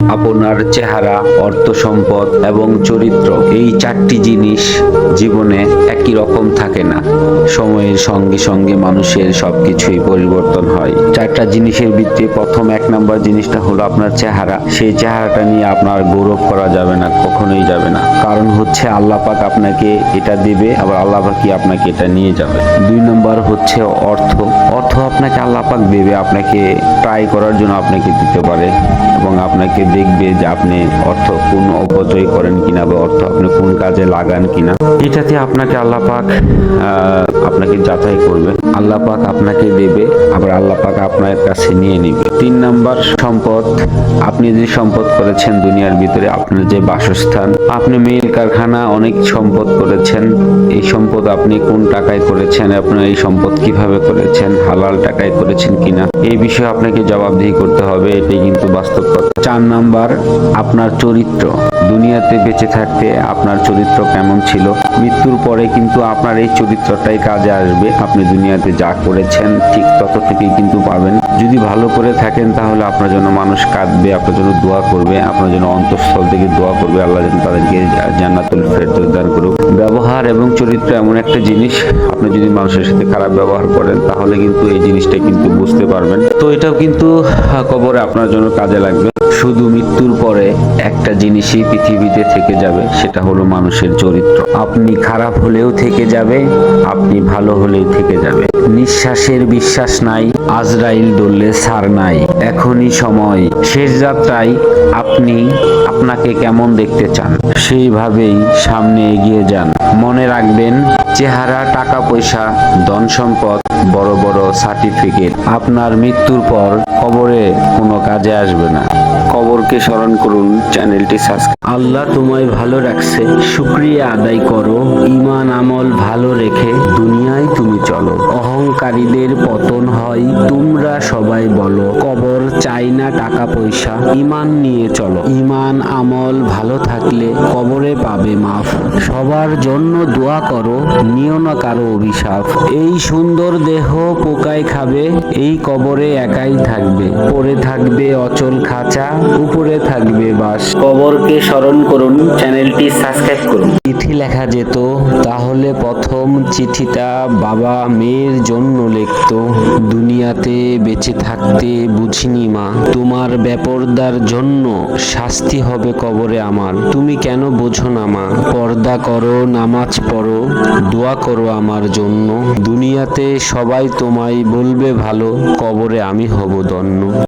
আপনার চেহারা অর্থ সম্পদ এবং চরিত্র, এই চারটি জিনিস জীবনে একই রকম থাকে না। সময়ের সঙ্গে সঙ্গে মানুষের সবকিছুই পরিবর্তন হয়। চারটা জিনিসের ভিত্তি, প্রথম এক নাম্বার জিনিসটা হলো আপনার চেহারা। সেই চেহারাটা নিয়ে আপনার গৌরব করা যাবে না, কখনোই যাবে না। কারণ হচ্ছে আল্লাহ পাক আপনাকে এটা দেবে, আবার আল্লাহ পাকই আপনাকে এটা নিয়ে যাবে। দুই নম্বর হচ্ছে অর্থ। অর্থ আপনাকে আল্লাহ পাক দেবে, আপনাকে ট্রাই করার জন্য আপনাকে দিতে পারে এবং আপনাকে দেখবে যে আপনি অর্থ কোন অপচয় করেন কিনা বা অর্থ আপনি কোন কাজে লাগান কিনা। এটাতে আপনাকে আল্লাহ পাক আপনাকে যাচাই করবে। আল্লাহ পাক আপনাকে দেবে আবার আল্লাহ পাক আপনার কাছে নিয়ে নিবে। তিন নাম্বার সম্পদ আপনি যে সম্পদ করেছেন দুনিয়ার ভিতরে আপনার যে বাসস্থান আপনি মিল কারখানা অনেক সম্পদ করেছেন। এই সম্পদ আপনি কোন টাকায় করেছেন আপনার এই সম্পদ কীভাবে করেছেন হালাল টাকায় করেছেন কিনা এই বিষয়ে আপনাকে জবাবদিহি করতে হবে এটাই কিন্তু বাস্তব কথা। চার নাম্বার আপনার চরিত্র। দুনিয়াতে বেঁচে থাকতে আপনার চরিত্র কেমন ছিল? মৃত্যুর পরে কিন্তু আপনার এই চরিত্রটাই কাজে আসবে। আপনি দুনিয়াতে যা করেছেন, ঠিক ততটুকুই কিন্তু পাবেন। যদি ভালো করে থাকেন, তাহলে আপনার জন্য মানুষ কাঁদবে, আপনার জন্য দোয়া করবে, আপনার জন্য অন্তঃস্থল থেকে দোয়া করবে। আল্লাহ যেন তাদেরকে জান্নাতুল ফেরদৌস দান করুক। ব্যবহার এবং চরিত্র এমন একটা জিনিস, আপনি যদি মানুষের সাথে খারাপ ব্যবহার করেন, তাহলে কিন্তু এই জিনিসটা কিন্তু বুঝতে পারবেন। তো এটাও কিন্তু কবরে আপনার জন্য কাজে লাগবে। শুধু মৃত্যুর পরে একটা জিনিসই পৃথিবীতে থেকে যাবে, সেটা হলো মানুষের চরিত্র। আপনি খারাপ হলেও থেকে যাবে, আপনি ভালো হলেও থেকে যাবে। নিঃশ্বাসের বিশ্বাস নাই, আজরাইল দললে সার নাই। এখনই সময়, শেষ যাত্রায় আপনি আপনাকে কেমন দেখতে চান? সেইভাবেই সামনে এগিয়ে যান। মনে রাখবেন, চেহারা, টাকা, পয়সা, ধন সম্পদ, বড় বড় সার্টিফিকেট আপনার মৃত্যুর পর কবরে কোনো কাজে আসবে না। কবরকে স্মরণ করুন, চ্যানেলটি সাবস্ক্রাইব আল্লাহ তোমায় ভালো রাখছে। শুক্রিয়া আদায় করো। ইমান আমল ভালো রেখে দুনিয়ায় তুমি চলো। অহংকারীদের পতন হয়, তোমরা সবাই বলো, কবর চাই না টাকা পয়সা ইমান নিয়ে চলো। ইমান আমল ভালো থাকলে কবরে পাবে মাফ। সবার জন্য দোয়া করো, নিও না কারও অভিশাপ। এই সুন্দর দেহ পোকায় খাবে, এই কবরে একাই থাকবে। পরে থাকবে অচল খাঁচা, উপরে থাকবে বাস। কবরকে স্মরণ করুন, চ্যানেলটি সাবস্ক্রাইব করুন। চিঠি লেখা যেত, তাহলে প্রথম চিঠিটা বাবা মেয়ের জন্য লিখত, দুনিয়াতে বেঁচে থাকতে বুঝিনি মা, তোমার ব্যাপরদার জন্য শাস্তি হবে কবরে আমার। তুমি কেন বোঝো না মা, পর্দা করো, নামাজ পড়ো, দোয়া করো আমার জন্য। দুনিয়াতে সবাই তোমায় বলবে ভালো, কবরে আমি হব দন্য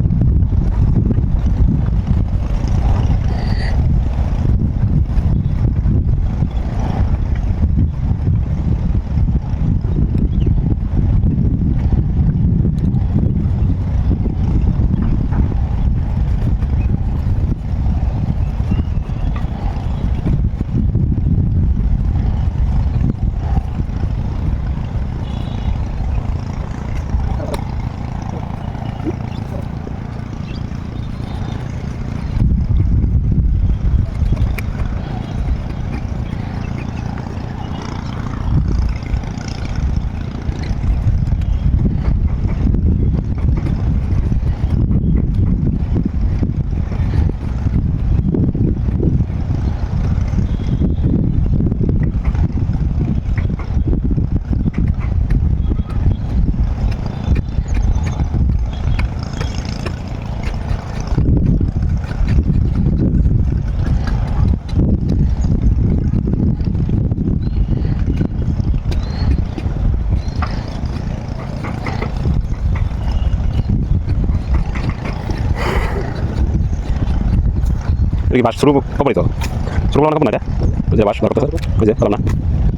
যে বাস করতেছে ওই যে করলাম না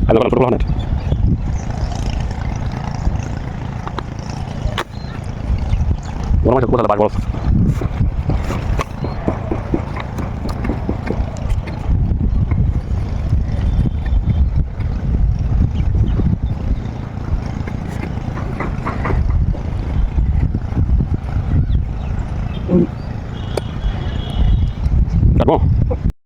আগে বললাম শুরু করলাম না এটা। বড় মাছ কোথায় বাস বড়